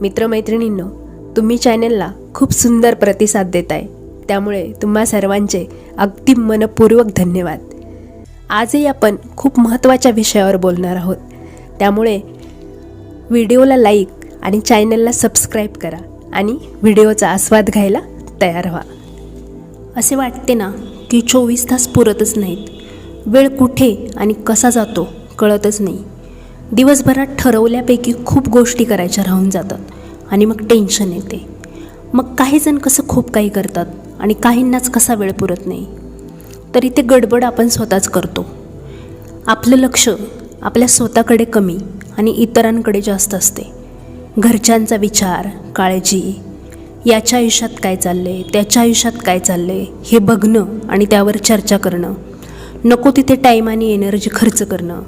मित्रमैत्रिणींनो तुम्ही चॅनेलला खूप सुंदर प्रतिसाद देताय. त्यामुळे तुम्हा सर्वांचे अगदी मनपूर्वक धन्यवाद. आजही आपण खूप महत्त्वाच्या विषयावर बोलणार आहोत. त्यामुळे व्हिडिओला लाईक आणि चॅनलला सबस्क्राईब करा आणि व्हिडिओचा आस्वाद घ्यायला तयार व्हा. असे वाटते ना की चोवीस तास पुरतच नाहीत. वेळ कुठे आणि कसा जातो कळतच नाही. दिवसभरात ठरवल्यापैकी खूप गोष्टी करायच्या राहून जातात. आणि मग टेन्शन येते. मग काही जण कसं खूप काही करतात आणि काहींनाच कसा वेळ पुरत नाही. तरी ते गडबड आपण स्वतःच करतो. आपलं लक्ष आपल्या स्वतःकडे कमी आणि इतरांकडे जास्त असते. घरच्यांचा विचार काळजी याच्या आयुष्यात काय चाललं आहे त्याच्या आयुष्यात काय चाललं आहे हे बघणं आणि त्यावर चर्चा करणं. नको तिथे टाईम आणि एनर्जी खर्च करणं.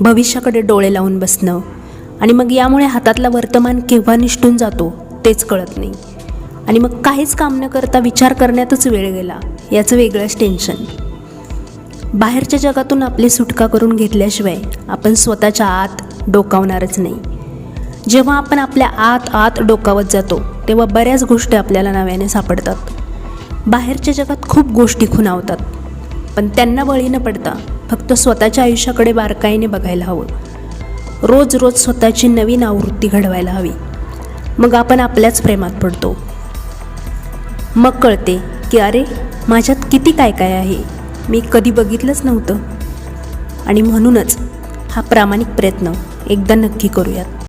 भविष्याकडे डोळे लावून बसणं. आणि मग यामुळे हातातला वर्तमान केव्हा निष्ठून जातो तेच कळत नाही. आणि मग काहीच काम न करता विचार करण्यातच वेळ गेला याचं वेगळंच टेन्शन. बाहेरच्या जगातून आपली सुटका करून घेतल्याशिवाय आपण स्वतःच्या आत डोकावणारच नाही. जेव्हा आपण आपल्या आत आत डोकावत जातो तेव्हा बऱ्याच गोष्टी आपल्याला नव्याने सापडतात. बाहेरच्या जगात खूप गोष्टी खुणावतात. पण त्यांना बळी न पडता फक्त स्वतःच्या आयुष्याकडे बारकाईने बघायला हवं. रोज रोज स्वतःची नवीन आवृत्ती घडवायला हवी. मग आपण आपल्याच प्रेमात पडतो. मग कळते की अरे माझ्यात किती काय काय आहे मी कधी बघितलंच नव्हतं. आणि म्हणूनच हा प्रामाणिक प्रयत्न एकदा नक्की करूयात.